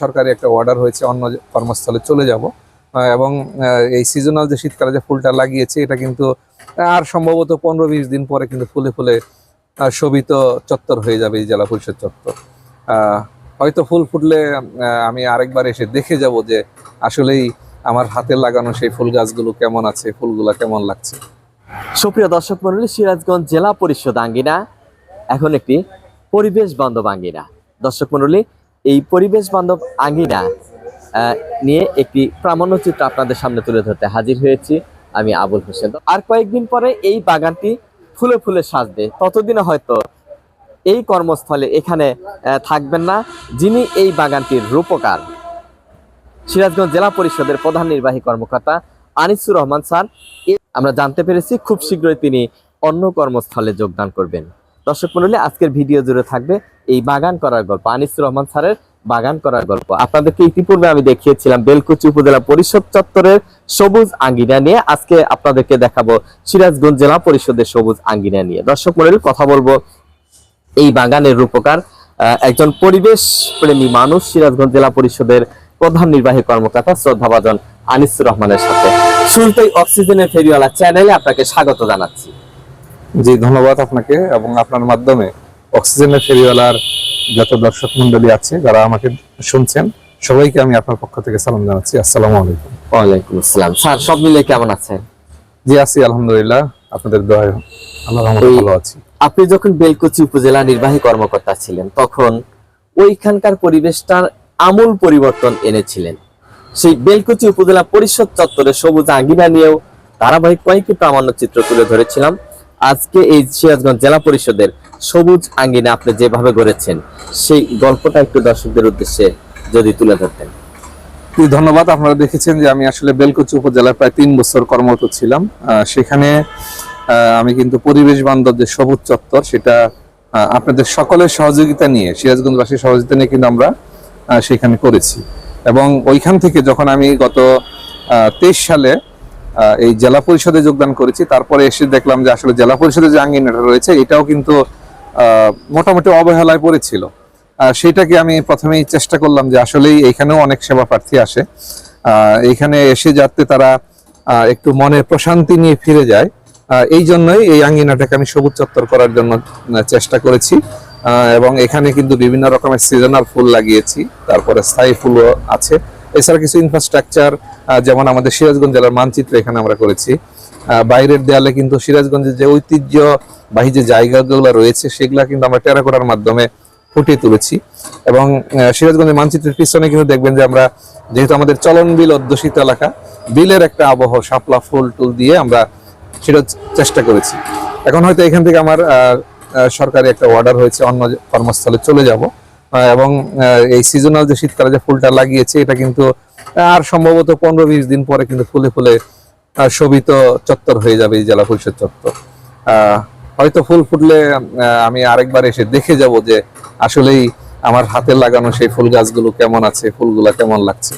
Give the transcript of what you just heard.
সরকারি একটা অর্ডার হয়েছে, অন্য কর্মস্থলে চলে যাব। এবং এই সিজনাল যে শীতকালে যে ফুলটা লাগিয়েছে, এটা কিন্তু, আর সম্ভবত পনেরো বিশ দিন পরে কিন্তু ফুলে ফুলে শোভিত চত্বর হয়ে যাবে এই জেলা পরিষদ চত্বর। হয়তো ফুল ফুটলে আমি আরেকবার এসে দেখে যাব যে আসলেই আমার হাতে লাগানো সেই ফুল গাছগুলো কেমন আছে, ফুলগুলো কেমন লাগছে। সুপ্রিয় দর্শক মন্ডলী, সিরাজগঞ্জ জেলা পরিষদ আঙ্গিনা, এখন একটি পরিবেশ বান্ধব আঙ্গিনা। দর্শক মন্ডলী এই পরিবেশ বান্ধব আঙ্গিনা নিয়ে একটি প্রামাণ্যচিত্র আপনাদের সামনে তুলে ধরতে হাজির হয়েছি আমি আবুল হোসেন। আর কয়েকদিন পরে এই বাগানটি ফুলে ফুলে সাজবে। ততদিনে হয়তো এই কর্মস্থলে এখানে থাকবেন না যিনি এই বাগানটির রূপকার। সিরাজগঞ্জ জেলা পরিষদের প্রধান নির্বাহী কর্মকর্তা আনিসুর রহমান স্যার আমরা জানতে পেরেছি খুব শীঘ্রই তিনি অন্য কর্মস্থলে যোগদান করবেন। দর্শক মন্ডলী আজকের ভিডিও জুড়ে থাকবে এই বাগান করার গল্প, আনিসুর রহমান স্যারের বাগান করার গল্প। আপনাদেরকে ইতিপূর্বে আমি দেখিয়েছিলাম বেলকুচি উপজেলা পরিষদ চত্বরের সবুজ আঙ্গিনা নিয়ে। আজকে আপনাদেরকে দেখাবো সিরাজগঞ্জ জেলা পরিষদের সবুজ আঙ্গিনা নিয়ে। দর্শক মন্ডলী কথা বলব এই বাগানের রূপকার একজন পরিবেশ প্রেমী মানুষ, সিরাজগঞ্জ জেলা পরিষদের প্রধান নির্বাহী কর্মকর্তা শ্রদ্ধাভাজন আনিসুর রহমানের সাথে। শুরুতেই অক্সিজেনের ফেরিওয়ালা চ্যানেলে আপনাকে স্বাগত জানাচ্ছি। জি, ধন্যবাদ আপনাকে এবং আপনার মাধ্যমে। অক্সিজেনের ফেরিওয়ালার যত দর্শক মন্ডলী আছে যারা আমাকে শুনছেন সবাইকে আমি আপনার পক্ষ থেকে সালাম জানাচ্ছি। আসসালামু আলাইকুম। ওয়ালাইকুম আসসালাম। স্যার সব মিলে কেমন আছেন? জি আছি আলহামদুলিল্লাহ। আপনাদের দোয়ায় আল্লাহ ভালো আছি। আপনি যখন বেলকুচি উপজেলা নির্বাহী কর্মকর্তা ছিলেন তখন ওইখানকার পরিবেশটার আমূল পরিবর্তন এনেছিলেন। সেই বেলকুচি উপজেলা পরিষদ চত্বরে সবুজ আঙ্গিনা নিয়েও ধারাবাহিক কয়েকটি প্রামাণ্য চিত্র তুলে ধরেছিলাম। আজকে এই সিরাজগঞ্জ জেলা পরিষদের সবুজ আঙ্গিনা আপনি যেভাবে গড়েছেন, সেই গল্পটা একটু দর্শকদের উদ্দেশ্যে যদি তুলে ধরতেন। ধন্যবাদ। আপনারা দেখেছেন যে আমি আসলে বেলকুচি উপজেলায় প্রায় তিন বছর কর্মরত ছিলাম। সেখানে আমি কিন্তু পরিবেশ বান্ধব যে সবুজ চত্বর, সেটা আপনাদের সকলের সহযোগিতা নিয়ে, সিরাজগঞ্জবাসীর সহযোগিতা নিয়ে কিন্তু আমরা সেখানে করেছি। এবং ওইখান থেকে যখন আমি গত তেইশ সালে এই জেলা পরিষদে যোগদান করেছি। তারপরে এসে দেখলাম যে আসলে জেলা পরিষদে যে আঙ্গিনাটা রয়েছে, এটাও কিন্তু মোটামুটি অবহেলায় পড়েছিল। সেটাকে আমি প্রথমেই চেষ্টা করলাম যে আসলেই এখানেও অনেক সেবা প্রার্থী আসে। এখানে এসে যাতে তারা একটু মনে প্রশান্তি নিয়ে ফিরে যায়। এই জন্যই এই আঙ্গিনাটাকে আমি সবুজ চত্বর করার জন্য চেষ্টা করেছি। এবং এখানে কিন্তু বিভিন্ন রকমের সিজনাল ফুল লাগিয়েছি। তারপরে স্থায়ী ফুলও আছে। এছাড়া কিছু ইনফ্রাস্ট্রাকচার যেমন আমাদের সিরাজগঞ্জ জেলার মানচিত্র এখানে আমরা করেছি। বাইরের দেয়ালে কিন্তু সিরাজগঞ্জের যে ঐতিহ্যবাহী যে জায়গাগুলো রয়েছে, সেগুলা কিন্তু আমরা টেরাকোটার মাধ্যমে ফুটিয়ে তুলেছি। এবং সিরাজগঞ্জের মানচিত্রের পিছনে কিন্তু দেখবেন যে আমরা, যেহেতু আমাদের চলন বিল অধ্যুষিত এলাকা, বিলের একটা আবহ শাপলা ফুল টুল দিয়ে আমরা সেটা চেষ্টা করেছি। এখন হয়তো এখান থেকে আমার সরকারি একটা অর্ডার হয়েছে, অন্য কর্মস্থলে চলে যাব। এবং এই সিজনাল যে শীতকালে যে ফুলটা লাগিয়েছে, এটা কিন্তু আর সম্ভবত পনেরো বিশ দিন পরে কিন্তু ফুলে ফুলে শোভিত চত্বর হয়ে যাবে এই জেলা পরিষদ চত্বর। হয়তো ফুল ফুটলে আমি আরেকবার এসে দেখে যাব যে আসলেই আমার হাতে লাগানো সেই ফুল গাছগুলো কেমন আছে, ফুলগুলা কেমন লাগছে।